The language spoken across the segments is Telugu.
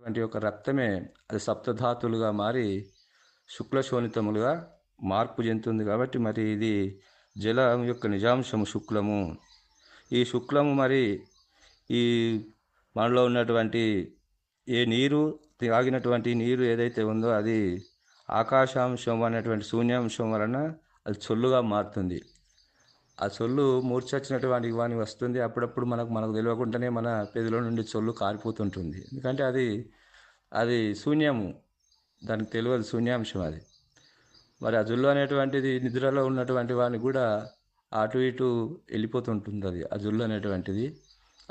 అటువంటి యొక్క రక్తమే అది సప్తధాతులుగా మారి శుక్లశోణితములుగా మార్పు చెందుతుంది కాబట్టి మరి ఇది జలం యొక్క నిజాంశము శుక్లము. ఈ శుక్లము మరి ఈ మనలో ఉన్నటువంటి ఏ నీరు తాగినటువంటి నీరు ఏదైతే ఉందో అది ఆకాశాంశం అనేటువంటి శూన్యాంశం వలన అది చొల్లుగా మారుతుంది. ఆ చొల్లు మూర్చొచ్చినటువంటి వాని వస్తుంది. అప్పుడప్పుడు మనకు మనకు తెలియకుండానే మన పెదిలో నుండి చొల్లు కారిపోతుంటుంది. ఎందుకంటే అది అది శూన్యము. దానికి తెలియదు శూన్యాంశం అది. మరి ఆ జుల్లు అనేటువంటిది నిద్రలో ఉన్నటువంటి వాడిని కూడా అటు ఇటు వెళ్ళిపోతుంటుంది అది ఆ జుల్లు అనేటువంటిది.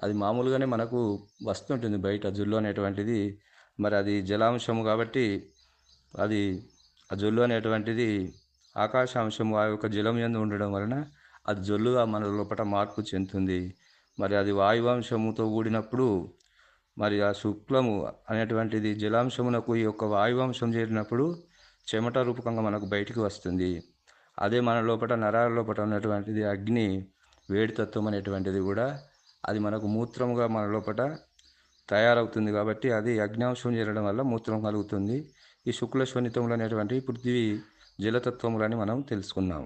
అది మామూలుగానే మనకు వస్తుంటుంది బయట జుల్లు అనేటువంటిది. మరి అది జలాంశము కాబట్టి అది ఆ జుల్లు అనేటువంటిది ఆకాశాంశము ఆ యొక్క జలం ఎందు ఉండడం వలన అది జొల్లుగా మన లోపల మార్పు చెందుతుంది. మరి అది వాయువాంశముతో కూడినప్పుడు మరి ఆ శుక్లము అనేటువంటిది జలాంశమునకు ఈ యొక్క వాయువాంశం చేరినప్పుడు చెమట రూపకంగా మనకు బయటికి వస్తుంది. అదే మన లోపల నరాల లోపల ఉన్నటువంటిది అగ్ని వేడితత్వం అనేటువంటిది కూడా అది మనకు మూత్రముగా మన లోపల తయారవుతుంది కాబట్టి అది అగ్నాంశం చేరడం వల్ల మూత్రం కలుగుతుంది. ఈ శుక్ల శోణితములు అనేటువంటి పృథ్వీ జలతత్వములని మనం తెలుసుకున్నాం.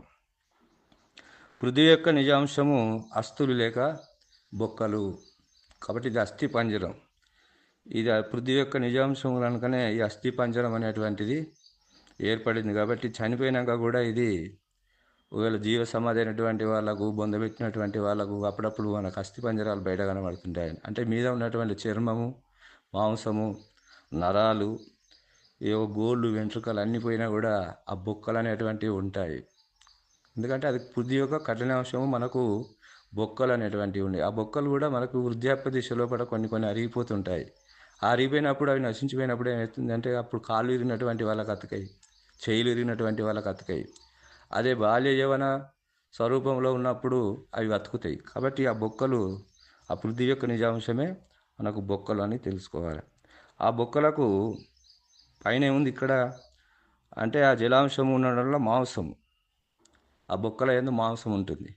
పృథ్వీ యొక్క నిజాంశము అస్థులు లేక బొక్కలు. కాబట్టి ఇది అస్థి పంజరం ఇది ఆ పృథ్వీ యొక్క నిజాంశం కనుకనే ఈ అస్థి పంజరం అనేటువంటిది ఏర్పడింది కాబట్టి చనిపోయినాక కూడా ఇది ఒకవేళ జీవ సమాధి అయినటువంటి వాళ్ళకు బొందబెట్టినటువంటి వాళ్ళకు అప్పుడప్పుడు మనకు అస్థి పంజరాలు బయట కనబడుతుంటాయి. అంటే మీద ఉన్నటువంటి చర్మము మాంసము నరాలు ఏవో గోళ్ళు వెంట్రుకలు అన్నీ పోయినా కూడా ఆ బొక్కలు అనేటువంటివి ఉంటాయి. ఎందుకంటే అది పృథ్వీ యొక్క కఠినాంశము మనకు బొక్కలు అనేటువంటివి ఉన్నాయి. ఆ బొక్కలు కూడా మనకు వృద్ధాప్య దిశలో కూడా కొన్ని కొన్ని అరిగిపోతుంటాయి. ఆ అరిగిపోయినప్పుడు అవి నశించిపోయినప్పుడు ఏమవుతుందంటే అప్పుడు కాళ్ళు ఇరిగినటువంటి వాళ్ళకి అతకాయి చేయిలు ఇరిగినటువంటి వాళ్ళకి అతకాయి అదే బాల్య యవన స్వరూపంలో ఉన్నప్పుడు అవి అతుకుతాయి. కాబట్టి ఆ బొక్కలు ఆ పృథ్వీ యొక్క నిజాంశమే మనకు బొక్కలు అని తెలుసుకోవాలి. ఆ బొక్కలకు పైన ఏముంది ఇక్కడ? అంటే ఆ జలాంశం ఉండడంలో మాంసం ఆ బొక్కల ఎందు మాంసం ఉంటుంది.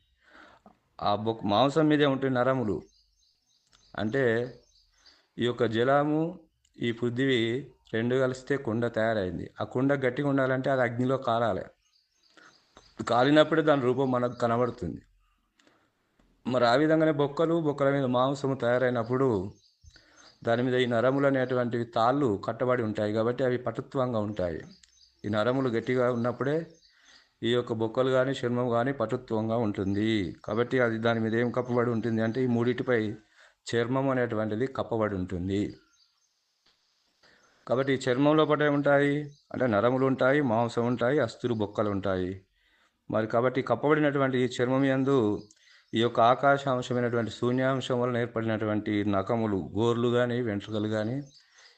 ఆ బొక్క మాంసం మీదే ఉంటుంది నరములు. అంటే ఈ యొక్క జలము ఈ పృథ్వీ రెండు కలిస్తే కుండ తయారైంది. ఆ కుండ గట్టిగా ఉండాలంటే అది అగ్నిలో కాలాలి. కాలినప్పుడే దాని రూపం మనకు కనబడుతుంది. మరి ఆ విధంగానే బొక్కలు బొక్కల మీద మాంసము తయారైనప్పుడు దాని మీద ఈ నరములు అనేటువంటివి తాళ్ళు కట్టబడి ఉంటాయి కాబట్టి అవి పటుత్వంగా ఉంటాయి. ఈ నరములు గట్టిగా ఉన్నప్పుడే ఈ యొక్క బొక్కలు కానీ చర్మం కానీ పటుత్వంగా ఉంటుంది. కాబట్టి అది దాని మీద ఏం కప్పబడి ఉంటుంది అంటే ఈ మూడిటిపై చర్మం అనేటువంటిది కప్పబడి ఉంటుంది. కాబట్టి ఈ చర్మంలో పడే ఉంటాయి అంటే నరములు ఉంటాయి మాంసం ఉంటాయి అస్థులు బొక్కలు ఉంటాయి. మరి కాబట్టి కప్పబడినటువంటి ఈ చర్మం యందు ఈ యొక్క ఆకాశాంశమైనటువంటి శూన్యాంశం వలన ఏర్పడినటువంటి నకములు గోర్లు కానీ వెంట్రుకలు కానీ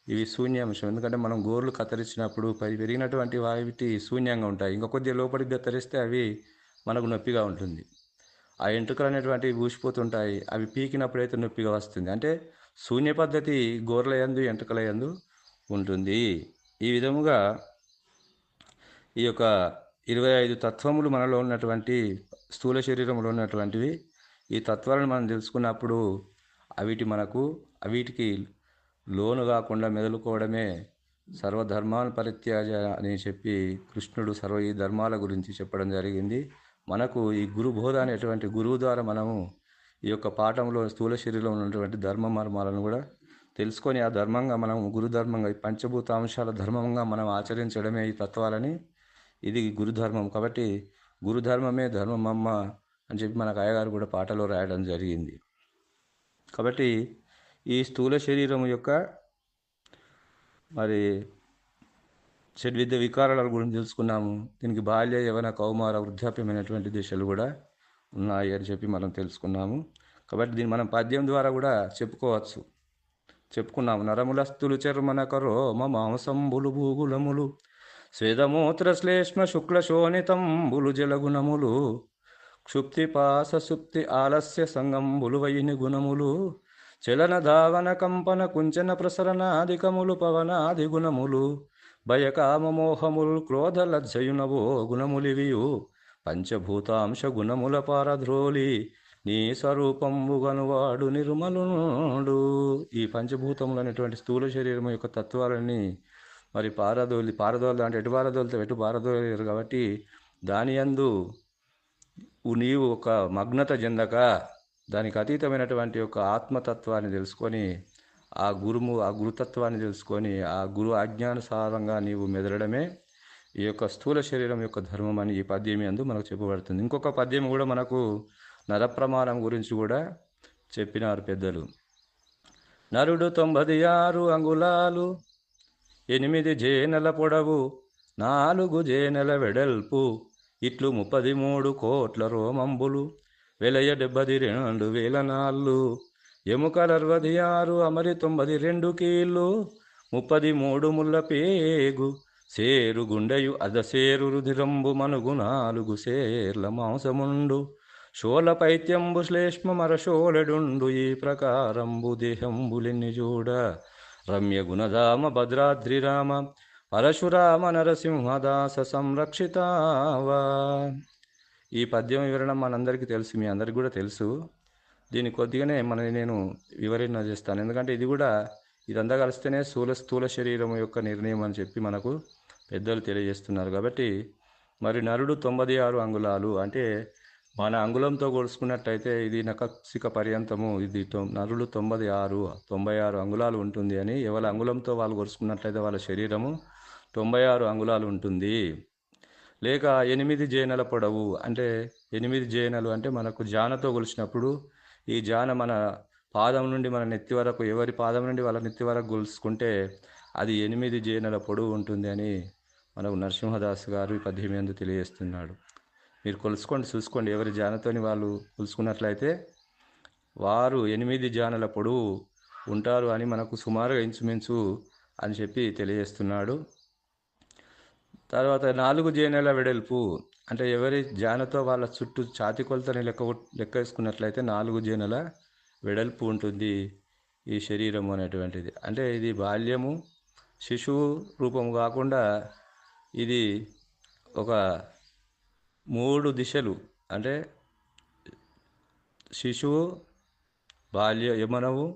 ఇవి శూన్యాంశం ఎందుకంటే మనం గోర్లు కత్తిరించినప్పుడు పై పెరిగినటువంటి వాటి శూన్యంగా ఉంటాయి. ఇంకా కొద్దిగా లోపలికి కత్తిరిస్తే అవి మనకు నొప్పిగా ఉంటుంది. ఆ ఎంట్రుకలు అనేటువంటివి ఊసిపోతుంటాయి. అవి పీకినప్పుడు అయితే నొప్పిగా వస్తుంది. అంటే శూన్య పద్ధతి గోర్ల యందు యందు ఉంటుంది. ఈ విధముగా ఈ యొక్క ఇరవై ఐదు తత్వములు మనలో ఉన్నటువంటి స్థూల శరీరంలో ఉన్నటువంటివి ఈ తత్వాలను మనం తెలుసుకున్నప్పుడు అవిటి మనకు అవిటికి లోను కాకుండా మెదులుకోవడమే సర్వధర్మాలు పరిత్యాజ అని చెప్పి కృష్ణుడు సర్వ ఈ ధర్మాల గురించి చెప్పడం జరిగింది. మనకు ఈ గురుబోధ అనేటువంటి గురువు ద్వారా మనము ఈ యొక్క పాఠంలో స్థూల శరీరంలో ఉన్నటువంటి ధర్మ మర్మాలను కూడా తెలుసుకొని ఆ ధర్మంగా మనం గురుధర్మంగా ఈ పంచభూత అంశాల ధర్మంగా మనం ఆచరించడమే ఈ తత్వాలని ఇది గురుధర్మం. కాబట్టి గురుధర్మమే ధర్మమమ్మ అని చెప్పి మనకు అయ్యగారు కూడా పాటలో రాయడం జరిగింది. కాబట్టి ఈ స్థూల శరీరం యొక్క మరి షడ్విధ వికారాల గురించి తెలుసుకున్నాము. దీనికి బాల్య యవన కౌమార వృద్ధాప్యమైనటువంటి దిశలు కూడా ఉన్నాయి అని చెప్పి మనం తెలుసుకున్నాము. కాబట్టి దీన్ని మనం పద్యం ద్వారా కూడా చెప్పుకోవచ్చు. చెప్పుకున్నాము. నరములస్తులు చర్మన కరోమ మాంసంబులు భూగులములు స్వేదమూత్ర శ్లేష్మ శుక్ల శోణితంబులు జలగుణములు క్షుప్తి పాస సుప్తి ఆలస్య సంగంబులు వైని గుణములు చలన ధావన కంపన కుంచన ప్రసరణాధికములు పవనాది గుణములు భయకామ క్రోధ లజ్జయునవో గుణములివియు పంచభూతాంశ గుణముల పారధ్రోలి నీ స్వరూపంబుగనువాడు నిర్మలునుడు. ఈ పంచభూతములు అనేటువంటి స్థూల శరీరం యొక్క తత్వాలని మరి పారదోలి పారదోలు అంటే ఎటు పారదోలితే ఎటు పారదోలేరు కాబట్టి దాని యందు నీవు ఒక మగ్నత చెందక దానికి అతీతమైనటువంటి ఒక ఆత్మతత్వాన్ని తెలుసుకొని ఆ గురుము ఆ గురుతత్వాన్ని తెలుసుకొని ఆ గురు అజ్ఞానుసారంగా నీవు మెదలడమే ఈ యొక్క స్థూల శరీరం యొక్క ధర్మం అని ఈ పద్యం అందు మనకు చెప్పబడుతుంది. ఇంకొక పద్యం కూడా మనకు నరప్రమాణం గురించి కూడా చెప్పినారు పెద్దలు. నరుడు తొంభది ఆరు అంగుళాలు ఎనిమిది జేనెల పొడవు నాలుగు జేనెల వెడల్పు ఇట్లు ముప్పది మూడు కోట్ల రోమంబులు వెలయ డెబ్బది రెండు వేల నాళ్ళు ఎముకలు అరవది ఆరు అమరి తొంభది రెండు కీళ్ళు. ముప్పది మూడు ముళ్ళ పేగు. సేరు గుండెయు అదసేరు రుధిరంబు మనుగు నాలుగు సేర్ల మాంసముండు. శోల పైత్యంబు శ్లేష్మమరశోళడుండు ఈ ప్రకారంబు దేహంబులిని చూడ రమ్య గుణధామ భద్రాద్రి రామ పరశురామ నరసింహదాస సంరక్షితావా. ఈ పద్యం వివరణ మనందరికీ తెలుసు మీ అందరికి కూడా తెలుసు. దీన్ని కొద్దిగానే మన నేను వివరణ చేస్తాను. ఎందుకంటే ఇది కూడా ఇదంతా కలిస్తేనే స్థూల స్థూల శరీరం యొక్క నిర్ణయం అని చెప్పి మనకు పెద్దలు తెలియజేస్తున్నారు. కాబట్టి మరి నరుడు తొంభై ఆరు అంగుళాలు అంటే మన అంగుళంతో కొలుసుకున్నట్టయితే ఇది నకసిక పర్యంతము ఇది నరుడు తొంభై ఆరు తొంభై ఆరు అంగుళాలు ఉంటుంది అని ఎవరి అంగుళంతో వాళ్ళు కొలుసుకున్నట్లయితే వాళ్ళ శరీరము తొంభై ఆరు అంగుళాలు ఉంటుంది. లేక ఎనిమిది జేనల పొడవు అంటే ఎనిమిది జేనలు అంటే మనకు జానతో కొలిచినప్పుడు ఈ జాన మన పాదం నుండి మన నెత్తి వరకు ఎవరి పాదం నుండి వాళ్ళ నెత్తి వరకు గొలుసుకుంటే అది ఎనిమిది జేనల పొడవు ఉంటుంది అని మనకు నరసింహదాస్ గారు ఈ పద్యం ఎందు తెలియజేస్తున్నాడు. మీరు కొలుసుకోండి చూసుకోండి ఎవరి జానతోని వాళ్ళు కొలుసుకున్నట్లయితే వారు ఎనిమిది జానల పొడవు ఉంటారు అని మనకు సుమారుగా ఇంచుమించు అని చెప్పి తెలియజేస్తున్నాడు. తర్వాత నాలుగు జేనెల వెడల్పు. అంటే ఎవరి జానతో వాళ్ళ చుట్టూ ఛాతి కొలతని లెక్క లెక్క వేసుకున్నట్లయితే నాలుగు జేనెల వెడల్పు ఉంటుంది ఈ శరీరం అనేటువంటిది. అంటే ఇది బాల్యము శిశువు రూపం కాకుండా ఇది ఒక మూడు దిశలు. అంటే శిశువు బాల్య యమనము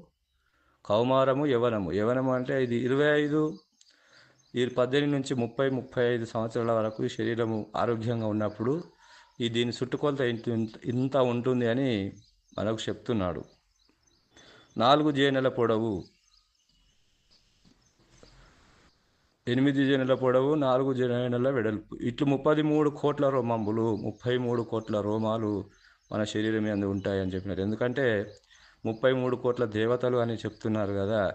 కౌమారము యవనము. యవనము అంటే ఇది ఇరవై ఐదు ఈ పద్దెనిమిది నుంచి ముప్పై ముప్పై ఐదు సంవత్సరాల వరకు ఈ శరీరము ఆరోగ్యంగా ఉన్నప్పుడు ఈ దీని చుట్టుకొలత ఇంత ఇంత ఉంటుంది అని మనకు చెప్తున్నాడు. నాలుగు జేనెల పొడవు. ఎనిమిది జేనెల పొడవు నాలుగు జేనెల వెడల్పు. ఇట్లు ముప్పది మూడు కోట్ల రోమంబులు ముప్పై మూడు కోట్ల రోమాలు మన శరీరం మీద ఉంటాయని చెప్పినారు. ఎందుకంటే ముప్పై మూడు కోట్ల దేవతలు అని చెప్తున్నారు కదా.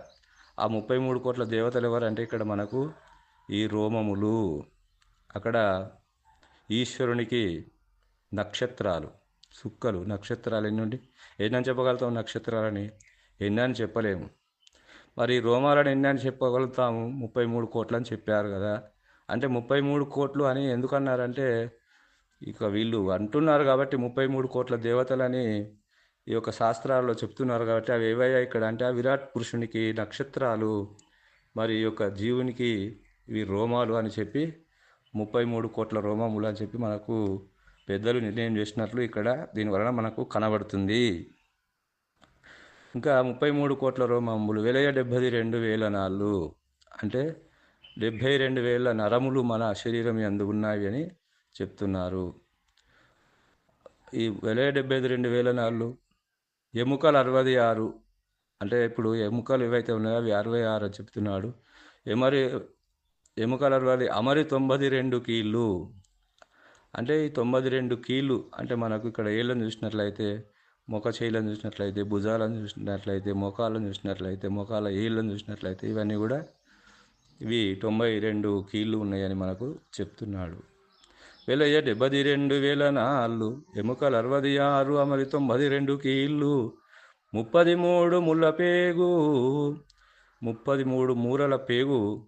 ఆ ముప్పై మూడు కోట్ల దేవతలు ఎవరంటే ఇక్కడ మనకు ఈ రోమములు అక్కడ ఈశ్వరునికి నక్షత్రాలు సుక్కలు. నక్షత్రాలు ఎన్ని ఉండి ఎన్నని చెప్పగలుగుతాం నక్షత్రాలని? ఎన్ని అని చెప్పలేము. మరి రోమాలను ఎన్నని చెప్పగలుగుతాము? ముప్పై మూడు కోట్లు అని చెప్పారు కదా. అంటే ముప్పై మూడు కోట్లు అని ఎందుకన్నారంటే ఇక వీళ్ళు అంటున్నారు కాబట్టి ముప్పై మూడు కోట్ల దేవతలని ఈ యొక్క శాస్త్రాల్లో చెప్తున్నారు కాబట్టి అవి ఏవయ్యా ఇక్కడ? అంటే ఆ విరాట్ పురుషునికి నక్షత్రాలు మరి ఈ యొక్క జీవునికి ఇవి రోమాలు అని చెప్పి ముప్పై మూడు కోట్ల రోమములు అని చెప్పి మనకు పెద్దలు నిర్ణయం చేసినట్లు ఇక్కడ దీని వలన మనకు కనబడుతుంది. ఇంకా ముప్పై మూడు కోట్ల రోమములు వెలయ డెబ్బై రెండు వేల నాళ్ళు. అంటే డెబ్భై రెండు వేల నరములు మన శరీరం ఎందు ఉన్నాయి అని చెప్తున్నారు. ఈ వెలయ డెబ్బై రెండు వేల నాళ్ళు ఎముకలు అరవై ఆరు అంటే ఇప్పుడు ఎముకలు ఏవైతే ఉన్నాయో అవి అరవై ఆరు అని చెప్తున్నాడు. ఎమరి ఎముకలర్వాలి. అరవై అమరి తొంభై రెండు కీళ్ళు. అంటే ఈ తొంభై రెండు కీళ్ళు అంటే మనకు ఇక్కడ ఏళ్ళని చూసినట్లయితే మొక్క చేయిలను చూసినట్లయితే భుజాలను చూసినట్లయితే మొఖాలను చూసినట్లయితే మొఖాల ఏళ్ళను చూసినట్లయితే ఇవన్నీ కూడా ఇవి తొంభై రెండు కీళ్ళు ఉన్నాయని మనకు చెప్తున్నాడు. వెలయ డెబ్బది రెండు వేల నాళ్ళు ఎముకలు అరవై ఆరు అమరి తొంభై రెండు కీళ్ళు. ముప్పది మూడు ముళ్ళ పేగు ముప్పది మూడు మూరల పేగు.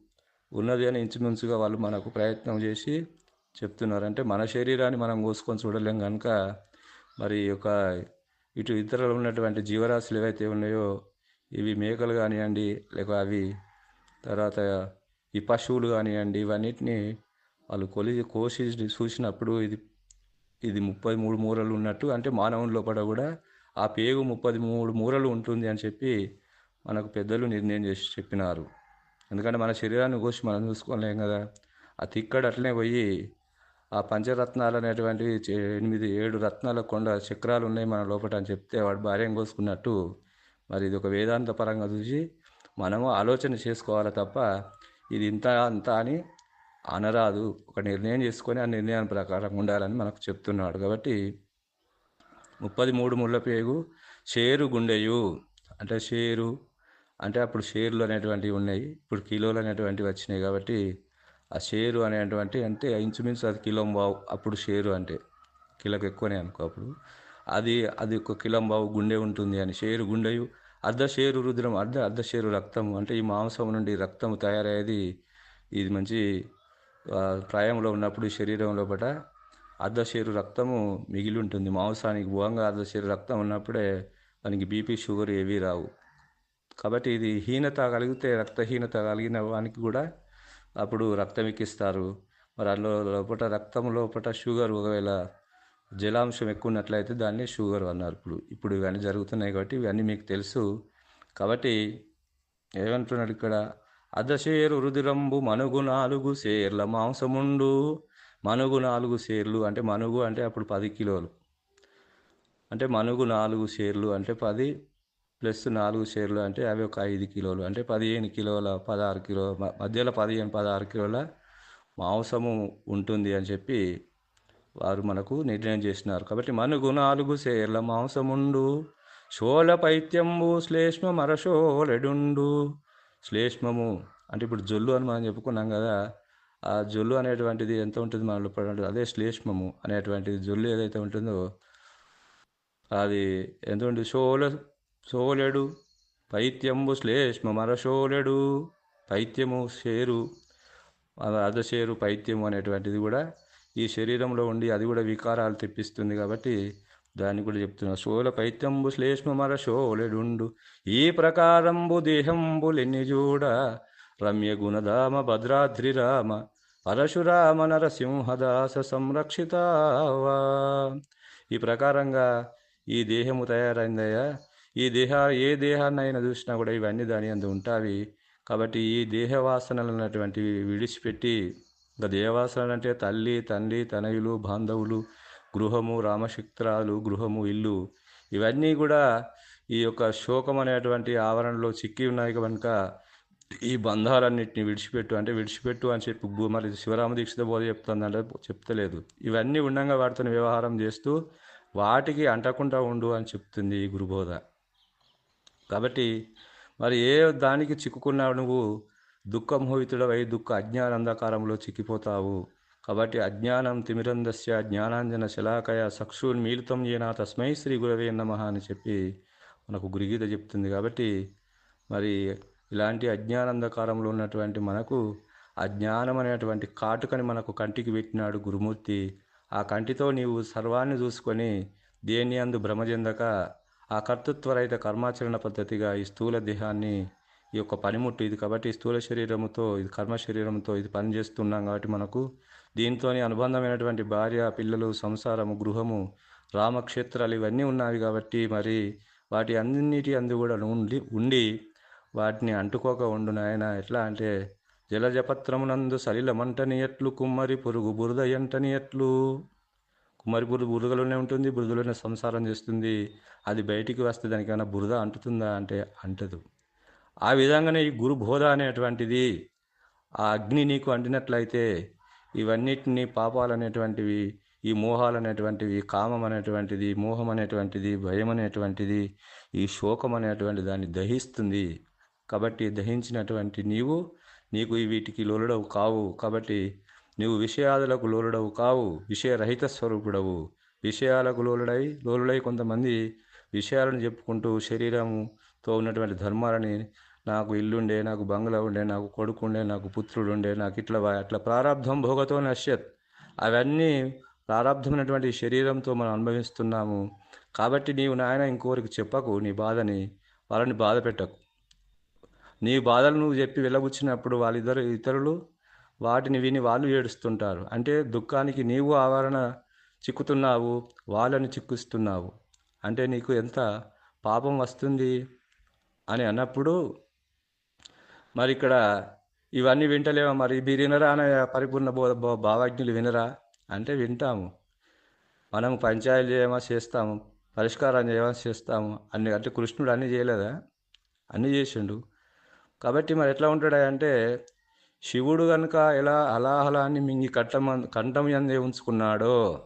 ఉన్నది అని ఇంచుమించుగా వాళ్ళు మనకు ప్రయత్నం చేసి చెప్తున్నారు. అంటే మన శరీరాన్ని మనం కోసుకొని చూడలేం కనుక మరి ఒక యొక్క ఇటు ఇతరులు ఉన్నటువంటి జీవరాశులు ఏవైతే ఉన్నాయో ఇవి మేకలు కానివ్వండి లేక అవి తర్వాత ఈ పశువులు కానివ్వండి ఇవన్నిటిని వాళ్ళు కొలి కోసి చూసినప్పుడు ఇది ఇది ముప్పై మూడు మూరలు ఉన్నట్టు అంటే మానవుని లోపల కూడా ఆ పేగు ముప్పది మూడు మూరలు ఉంటుంది అని చెప్పి మనకు పెద్దలు నిర్ణయం చేసి చెప్పినారు. ఎందుకంటే మన శరీరాన్ని కోసి మనం చూసుకోలేం కదా. ఆ తిక్కడు అట్లనే పోయి ఆ పంచరత్నాలు అనేటువంటివి చే- ఎనిమిది ఏడు రత్నాల కొండ చక్రాలు ఉన్నాయి మన లోపల అని చెప్తే వాడు భార్యం కోసుకున్నట్టు మరి ఇది ఒక వేదాంత పరంగా చూసి మనము ఆలోచన చేసుకోవాలి తప్ప ఇది ఇంత అంత అని అనరాదు. ఒక నిర్ణయం చేసుకొని ఆ నిర్ణయం ప్రకారం ఉండాలని మనకు చెప్తున్నాడు. కాబట్టి ముప్పది మూడు ముళ్ళ పేగు షేరు గుండెయు. అంటే షేరు అంటే అప్పుడు షేర్లు అనేటువంటివి ఉన్నాయి. ఇప్పుడు కిలోలు అనేటువంటివి వచ్చినాయి కాబట్టి ఆ షేరు అనేటువంటి అంటే ఇంచుమించు అది కిలో బావు అప్పుడు షేరు అంటే. కిలోకి ఎక్కువనే అనుకో అప్పుడు. అది అది ఒక కిలో బావు గుండె ఉంటుంది అని. షేరు గుండెయు అర్ధ షేరు రుద్రం అర్ధ అర్ధ షేరు రక్తము. అంటే ఈ మాంసం నుండి రక్తము తయారయ్యేది ఇది మంచి ప్రాయంలో ఉన్నప్పుడు శరీరం లోపల అర్ధ షేరు రక్తము మిగిలి ఉంటుంది. మాంసానికి భూంగా అర్ధ షేరు రక్తం ఉన్నప్పుడే మనకి బీపీ షుగర్ ఏవి రావు. కాబట్టి ఇది హీనత కలిగితే రక్తహీనత కలిగిన వానికి కూడా అప్పుడు రక్తం ఎక్కిస్తారు. మరి అందులో లోపల రక్తం లోపల షుగర్ ఒకవేళ జలాంశం ఎక్కువ ఉన్నట్లయితే దాన్ని షుగర్ అన్నారు ఇప్పుడు. ఇప్పుడు ఇవన్నీ జరుగుతున్నాయి కాబట్టి ఇవన్నీ మీకు తెలుసు. కాబట్టి ఏమంటున్నాడు ఇక్కడ? అర్ధశేరు రుదిరంబు మనుగు నాలుగు సేర్ల మాంసముండు. మనుగు నాలుగు సేర్లు అంటే మనుగు అంటే అప్పుడు పది కిలోలు. అంటే మనుగు నాలుగు సేర్లు అంటే పది ప్లస్ నాలుగు షేర్లు అంటే అవి ఒక ఐదు కిలోలు అంటే పదిహేను కిలోల పదహారు కిలో మ- మధ్యలో పదిహేను పదహారు కిలోల మాంసము ఉంటుంది అని చెప్పి వారు మనకు నిర్ణయం చేసినారు. కాబట్టి మనుగు నాలుగు షేర్ల మాంసముండు శోల పైత్యంబు శ్లేష్మ మరశోలెడుండు శ్లేష్మము అంటే ఇప్పుడు జొల్లు అని మనం చెప్పుకున్నాం కదా ఆ జొల్లు అనేటువంటిది ఎంత ఉంటుంది మన లోపల అదే శ్లేష్మము అనేటువంటిది జొల్లు ఏదైతే ఉంటుందో అది ఎంత ఉంటుంది? సోల సోలెడు. పైత్యంబు శ్లేష్మ మరశోలెడు పైత్యము షేరు అర్ధశేరు పైత్యము అనేటువంటిది కూడా ఈ శరీరంలో ఉండి అది కూడా వికారాలు తెప్పిస్తుంది కాబట్టి దాన్ని కూడా చెప్తున్నా. శోల పైత్యంబు శ్లేష్మ మర శోలెడుండు ఈ ప్రకారంబు దేహంబులెన్ని చూడ రమ్య గుణధామ భద్రాద్రి రామ. పరశురామ నరసింహదాస సంరక్షితావా. ఈ ప్రకారంగా ఈ దేహము తయారైందయ్యా. ఈ దేహ ఏ దేహాన్నైనా చూసినా కూడా ఇవన్నీ దాని అందు ఉంటావి. కాబట్టి ఈ దేహవాసనలు అన్నటువంటివి విడిచిపెట్టి ఇంకా దేహవాసనలు అంటే తల్లి తండ్రి తనయులు బాంధవులు గృహము రామశక్తురాలు గృహము ఇల్లు ఇవన్నీ కూడా ఈ యొక్క శోకం అనేటువంటి ఆవరణలో చిక్కి ఉన్నాయి కనుక ఈ బంధాలన్నింటినీ విడిచిపెట్టు అంటే విడిచిపెట్టు అని చెప్పి మరి శివరామ దీక్షిత బోధ చెప్తుందంటే చెప్తలేదు. ఇవన్నీ ఉండంగా వాటితో వ్యవహారం చేస్తూ వాటికి అంటకుండా ఉండు అని చెప్తుంది ఈ గురుబోధ. కాబట్టి మరి ఏ దానికి చిక్కుకున్నావు నువ్వు? దుఃఖమోహితుడవై దుఃఖ అజ్ఞాన అంధకారంలో చిక్కిపోతావు. కాబట్టి అజ్ఞానం తిమిరందస్య జ్ఞానాంజన శలాకయ చక్షుర్మీలితం ఏనా తస్మై శ్రీ గురవే నమ అని చెప్పి మనకు గురుగీత చెప్తుంది. కాబట్టి మరి ఇలాంటి అజ్ఞానంధకారంలో ఉన్నటువంటి మనకు ఆ జ్ఞానం అనేటువంటి కాటుకని మనకు కంటికి పెట్టినాడు గురుమూర్తి. ఆ కంటితో నీవు సర్వాన్ని చూసుకొని దేని అందు భ్రమ చెందక ఆ కర్తృత్వరహిత కర్మాచరణ పద్ధతిగా ఈ స్థూల దేహాన్ని ఈ యొక్క పనిముట్టు ఇది కాబట్టి స్థూల శరీరముతో ఇది కర్మ శరీరంతో ఇది పనిచేస్తున్నాం కాబట్టి మనకు దీంతోనే అనుబంధమైనటువంటి భార్య పిల్లలు సంసారము గృహము రామక్షేత్రాలు ఇవన్నీ ఉన్నాయి కాబట్టి మరి వాటి అన్నిటి అందు కూడా ఉండి ఉండి వాటిని అంటుకోక ఉండు నాయన. ఎట్లా అంటే జలజపత్రమునందు సలిలమంటని ఎట్లు కుమ్మరి పొరుగు బురద ఎంటని ఎట్లు మరి బురద బురదలోనే ఉంటుంది బురదలోనే సంసారం చేస్తుంది. అది బయటికి వస్తే దానికైనా బురద అంటుతుందా అంటే అంటదు. ఆ విధంగానే ఈ గురు బోధ అనేటువంటిది ఆ అగ్ని నీకు అంటినట్లయితే ఇవన్నిటిని పాపాలు అనేటువంటివి ఈ మోహాలు అనేటువంటివి కామం అనేటువంటిది మోహం అనేటువంటిది భయం అనేటువంటిది ఈ శోకం అనేటువంటి దాన్ని దహిస్తుంది. కాబట్టి దహించినటువంటి నీవు నీకు ఈ వీటికి లోలుడవు కావు. కాబట్టి నీవు విషయాదులకు లోలుడవు కావు విషయరహిత స్వరూపుడవు. విషయాలకు లోలుడై లోలుడై కొంతమంది విషయాలను చెప్పుకుంటూ శరీరంతో ఉన్నటువంటి ధర్మాలని నాకు ఇల్లుండే నాకు బంగ్లా ఉండే నాకు కొడుకు ఉండే నాకు పుత్రుడు ఉండే నాకు ఇట్లా అట్లా ప్రారంధం భోగతో నశ్యత్. అవన్నీ ప్రారంధమైనటువంటి శరీరంతో మనం అనుభవిస్తున్నాము. కాబట్టి నీవు నాయన ఇంకోరికి చెప్పకు నీ బాధని వాళ్ళని బాధ పెట్టకు. నీ బాధలు నువ్వు చెప్పి వెళ్ళబుచ్చినప్పుడు వాళ్ళిద్దరు ఇతరులు వాటిని విని వాళ్ళు ఏడుస్తుంటారు. అంటే దుఃఖానికి నీవు ఆవరణ చిక్కుతున్నావు వాళ్ళని చిక్కుస్తున్నావు. అంటే నీకు ఎంత పాపం వస్తుంది అని అన్నప్పుడు మరి ఇక్కడ ఇవన్నీ వింటలేమో మరి మీరు వినరా అనే పరిపూర్ణ బోధ బో- భావాజ్ఞులు వినరా? అంటే వింటాము. మనం పంచాయతీ చేయమా చేస్తాము పరిష్కారం ఏమో చేస్తాము. అన్ని అంటే కృష్ణుడు అన్నీ చేయలేదా? అన్నీ చేసిండు. కాబట్టి మరి ఎట్లా ఉంటాడు అంటే శివుడు కనుక ఎలా అలాహలాన్ని మింగి కట్టం కంఠం ఎందే ఉంచుకున్నాడో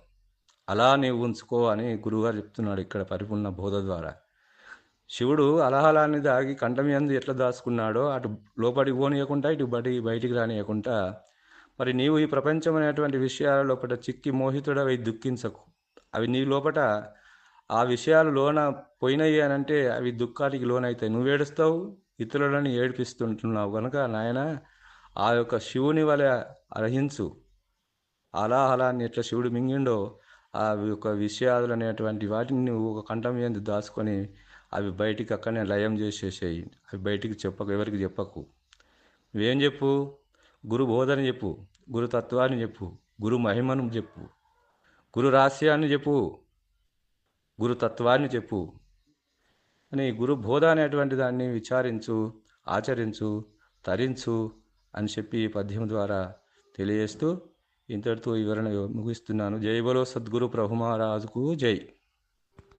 అలా నీవు ఉంచుకో అని గురువుగారు చెప్తున్నాడు ఇక్కడ పరిపూర్ణ బోధ ద్వారా. శివుడు అలహలాన్ని దాగి కంఠం ఎందు ఎట్లా దాచుకున్నాడో అటు లోపలికి పోనీయకుండా ఇటు బడి బయటికి రానియకుండా మరి నీవు ఈ ప్రపంచం అనేటువంటి విషయాల లోపల చిక్కి మోహితుడు అవి దుఃఖించకు. అవి నీ లోపట ఆ విషయాలు లోన పోయినాయి అని అంటే అవి దుఃఖానికి లోనవుతాయి నువ్వు ఏడుస్తావు ఇతరులను ఏడిపిస్తుంటున్నావు కనుక నాయన ఆ యొక్క శివుని వలె అర్హించు. అని ఎట్లా శివుడు మింగిండో ఆ యొక్క విషయాలు అనేటువంటి వాటిని నువ్వు ఒక కంఠం మీద దాచుకొని అవి బయటికి అక్కడనే లయం చేసేసేయి. అవి బయటికి చెప్పకు ఎవరికి చెప్పకు. నువ్వేం చెప్పు? గురు బోధన చెప్పు గురు తత్వాన్ని చెప్పు గురు మహిమను చెప్పు గురు రహస్యాన్ని చెప్పు గురు తత్వాన్ని చెప్పు. అని గురు బోధ అనేటువంటి దాన్ని విచారించు ఆచరించు తరించు అని చెప్పి ఈ పద్యం ద్వారా తెలియజేస్తూ ఇంతటితో వివరణ ముగిస్తున్నాను. జై బలో సద్గురు ప్రభు మహారాజుకు జై.